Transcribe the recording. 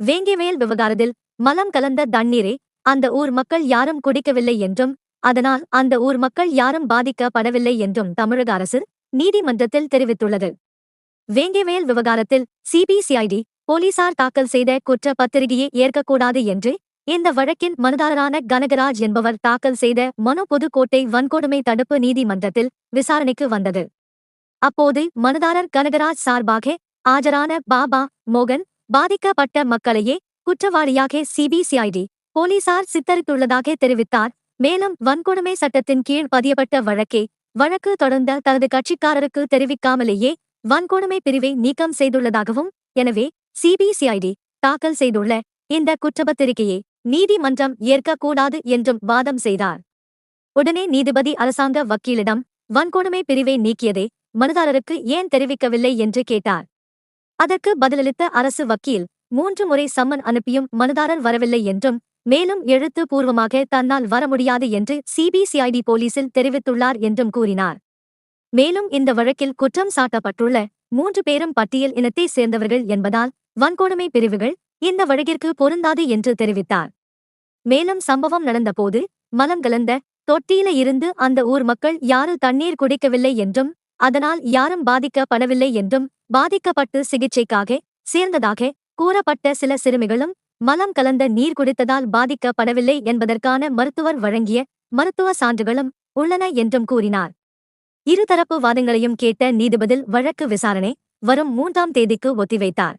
வேங்கிவேல் விவகாரத்தில் மலம் கலந்த தண்ணீரை அந்த ஊர் மக்கள் யாரும் குடிக்கவில்லை என்றும் அதனால் அந்த ஊர் மக்கள் யாரும் பாதிக்கப்படவில்லை என்றும் தமிழக அரசு நீதிமன்றத்தில் தெரிவித்துள்ளது. வேங்கிவேல் விவகாரத்தில் சிபிசிஐடி போலீசார் தாக்கல் செய்த குற்ற பத்திரிகையை ஏற்கக்கூடாது என்று இந்த வழக்கின் மனுதாரரான கனகராஜ் என்பவர் தாக்கல் செய்த மனு புதுக்கோட்டை வன்கொடுமை தடுப்பு நீதிமன்றத்தில் விசாரணைக்கு வந்தது. அப்போது மனுதாரர் கனகராஜ் சார்பாக ஆஜரான பாபா மோகன் பாதிக்கப்பட்ட மக்களையே குற்றவாளியாக சிபிசிஐடி போலீசார் சித்தரித்துள்ளதாக தெரிவித்தார். மேலும் வன்கொடுமை சட்டத்தின் கீழ் பதியப்பட்ட வழக்கே வழக்கு தொடர்ந்த தனது கட்சிக்காரருக்கு தெரிவிக்காமலேயே வன்கொடுமை பிரிவை நீக்கம் செய்துள்ளதாகவும் எனவே சிபிசிஐடி தாக்கல் செய்துள்ள இந்த குற்றப்பத்திரிகையை நீதிமன்றம் ஏற்கக்கூடாது என்றும் வாதம் செய்தார். உடனே நீதிபதி அரசாங்க வக்கீலிடம் வன்கொடுமை பிரிவை நீக்கியதை மனுதாரருக்கு ஏன் தெரிவிக்கவில்லை என்று கேட்டார். அதற்கு பதிலளித்த அரசு வக்கீல் மூன்று முறை சம்மன் அனுப்பியும் மனுதாரர் வரவில்லை என்றும் மேலும் எழுத்து பூர்வமாக தன்னால் வர முடியாது என்று சிபிசிஐடி போலீசில் தெரிவித்துள்ளார் என்றும் கூறினார். மேலும் இந்த வழக்கில் குற்றம் சாட்டப்பட்டுள்ள மூன்று பேரும் பட்டியல் இனத்தை சேர்ந்தவர்கள் என்பதால் வன்கொடுமை பிரிவுகள் இந்த வழக்கிற்கு பொருந்தாது என்று தெரிவித்தார். மேலும் சம்பவம் நடந்தபோது மலம் கலந்த தொட்டியில இருந்து அந்த ஊர் மக்கள் யாரும் தண்ணீர் குடிக்கவில்லை என்றும் அதனால் யாரும் பாதிக்கப்படவில்லை என்றும் பாதிக்கப்பட்டு சிகிச்சைக்காக சேர்ந்ததாக கூறப்பட்ட சில சிறுமிகளும் மலம் கலந்த நீர் குடித்ததால் பாதிக்கப்படவில்லை என்பதற்கான மருத்துவர் வழங்கிய மருத்துவ சான்றுகளும் உள்ளன என்றும் கூறினார். இருதரப்பு வாதங்களையும் கேட்ட நீதிபதில் வழக்கு விசாரணை வரும் மூன்றாம் தேதிக்கு ஒத்திவைத்தார்.